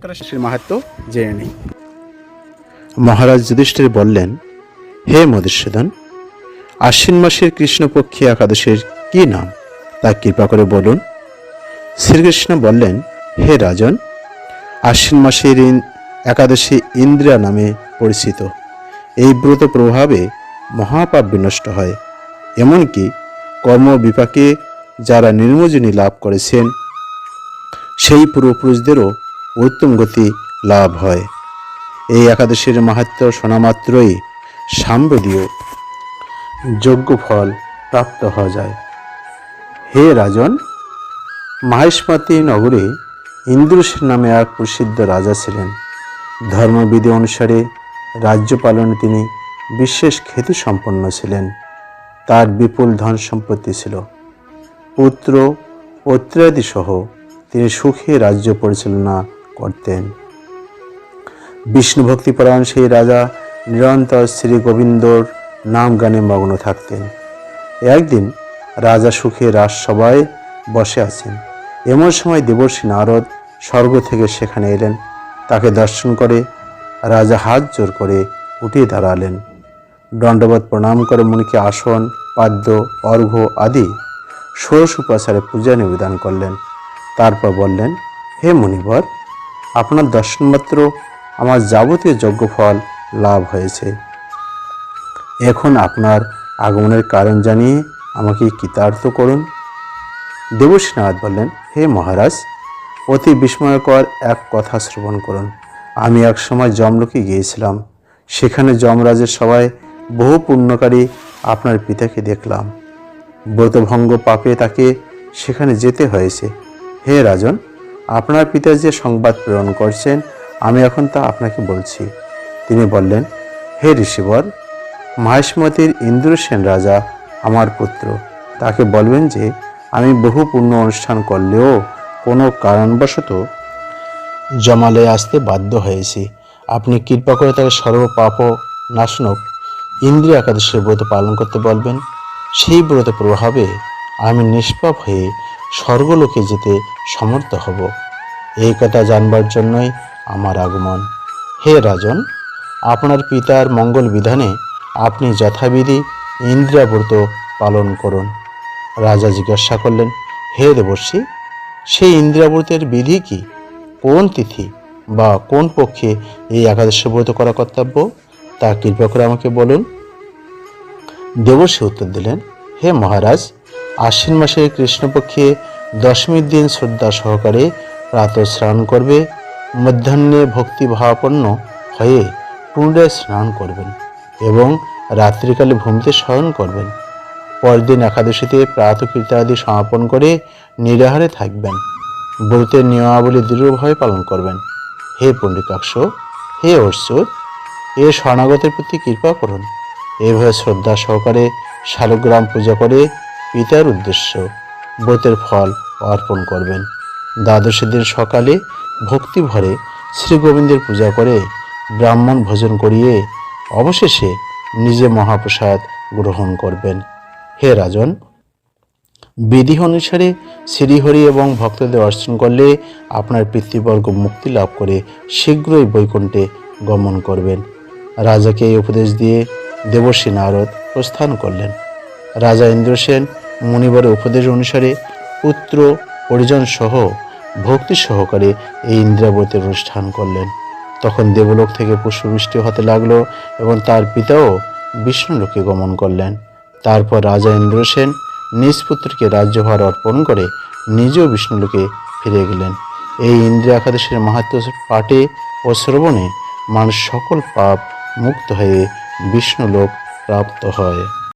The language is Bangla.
একাদশীর মাহাত্ম জেনে নিই। মহারাজ যুধিষ্ঠির বললেন, হে মধুসূদন, আশ্বিন মাসের কৃষ্ণপক্ষী একাদশের কি নাম? তা কৃপা করে বলুন। শ্রীকৃষ্ণ বললেন, হে রাজন, আশ্বিন মাসের একাদশী ইন্দ্রিয়া নামে পরিচিত। এই ব্রত প্রভাবে মহাপাপ বিনষ্ট হয়। এমনকি কর্ম বিপাকে যারা নির্মোজনী লাভ করেছেন, সেই পূর্বপুরুষদেরও উত্তম গতি লাভ হয়। এই একাদশীর মাহাত্ম শোনামাত্রই সাম্বেদীয় যোগ্য ফল প্রাপ্ত হওয়া যায়। হে রাজন মাহেশমাতি নগরে ইন্দ্রসেন নামে এক প্রসিদ্ধ রাজা ছিলেন। ধর্মবিধি অনুসারে রাজ্য পালনে তিনি বিশেষ খ্যাতি সম্পন্ন ছিলেন। তার বিপুল ধন সম্পত্তি ছিল। পুত্র পত্রাদি সহ তিনি সুখে রাজ্য পরিচালনা করতেন। বিষ্ণু ভক্তিপরায়ণ সেই রাজা নিরন্তর শ্রী গোবিন্দর নাম গানে মগ্ন থাকতেন। একদিন রাজা সুখে রাজসভায় বসে আছেন। এমন সময় দেবর্ষী নারদ স্বর্গ থেকে সেখানে এলেন। তাকে দর্শন করে রাজা হাত জোর করে উঠিয়ে দাঁড়ালেন। দণ্ডবত প্রণাম করে মুনিকে আসন, পাদ্য, অর্ঘ্য আদি ষোড়শ উপাচারে পূজা নিবেদন করলেন। তারপর বললেন, হে মুনিবর আপনার দর্শন মাত্র আমার যাবতীয় যজ্ঞ ফল লাভ হয়েছে। এখন আপনার আগমনের কারণ জানিয়ে আমাকে কৃতার্থ করুন। দেবশ্রীনাথ বললেন, হে মহারাজ, অতি বিস্ময়কর এক কথা শ্রবণ করুন। আমি এক সময় যমলোকে গিয়েছিলাম। সেখানে যমরাজের সবাই বহু পুণ্যকারী আপনার পিতাকে দেখলাম। ব্রতভঙ্গ পাপে তাকে সেখানে যেতে হয়েছে। হে রাজন আপনার পিতা যে সংবাদ প্রেরণ করছেন, আমি এখন তা আপনাকে বলছি। তিনি বললেন, হে ঋষিবর, মহেশমতির ইন্দ্রসেন রাজা আমার পুত্র। তাকে বলবেন যে, আমি বহু পূর্ণ অনুষ্ঠান করলেও কোনো কারণবশত জমালে আসতে বাধ্য হয়েছি। আপনি কৃপা করে তাকে সর্বপাপ নাশনক ইন্দ্রিয় একাদশীর ব্রত পালন করতে বলবেন। সেই ব্রত প্রভাবে আমি নিষ্পাপ হয়ে স্বর্গলোকে যেতে সমর্থ হব। এই কথা জানবার জন্যই আমার আগমন। হে রাজন, আপনার পিতার মঙ্গল বিধানে আপনি যথাবিধি ইন্দ্রিয়াব্রত পালন করুন। রাজা জিজ্ঞাসা করলেন, হে দেবর্ষি, সেই ইন্দ্রিয়াব্রতের বিধি কি? কোন তিথি বা কোন পক্ষে এই একাদশী ব্রত করা কর্তব্য? তা কৃপা করে আমাকে বলুন। দেবর্ষি উত্তর দিলেন, হে মহারাজ, আশ্বিন মাসের কৃষ্ণপক্ষে দশমীর দিন শ্রদ্ধা সহকারে প্রাত স্নান করবে, মধ্যাহ্নে ভক্তিভাবাপন্ন হয়ে পুনরায় স্নান করবেন এবং রাত্রিকালে ভূমিতে শয়ন করবেন। পরদিন একাদশীতে প্রাতকৃত্যাদি সমাপন করে নিরাহারে থাকবেন। ব্রতের নিয়মাবলী দৃঢ়ভাবে পালন করবেন। হে পণ্ডিতাক্ষ, হে অর্চুত এ শরণাগতের প্রতি কৃপা করুন। এভাবে শ্রদ্ধা সহকারে শালগ্রাম পূজা করে পিতার উদ্দেশ্য ব্রতের ফল অর্পণ করবেন। দ্বাদশী দিন সকালে ভক্তি ভরে শ্রী গোবিন্দের পূজা করে ব্রাহ্মণ ভোজন করিয়ে অবশেষে নিজে মহাপ্রসাদ গ্রহণ করবেন। হে রাজন, বিধি অনুসারে শ্রীহরি এবং ভক্তদের অর্চন করলে আপনার পিতৃবর্গ মুক্তি লাভ করে শীঘ্রই বৈকুণ্ঠে গমন করবেন। রাজাকে এই উপদেশ দিয়ে দেবশ্রী নারদ প্রস্থান করলেন। রাজা ইন্দ্রসেন মুনিবরের উপদেশ অনুসারে পুত্র পরিজন সহ, ভক্তি সহকারে এই ইন্দ্রাবতীর অনুষ্ঠান করলেন। তখন দেবলোক থেকে পুষ্পবৃষ্টি হতে লাগল এবং তার পিতাও বিষ্ণুলোকে গমন করলেন। তারপর রাজা ইন্দ্রসেন নিজ পুত্রকে রাজ্যভার অর্পণ করে নিজেও বিষ্ণুলোকে ফিরে গেলেন। এই ইন্দ্রিয় একাদশীর মাহাত্ম পাঠে ও শ্রবণে মানুষ সকল পাপ মুক্ত হয়ে বিষ্ণুলোক প্রাপ্ত হয়।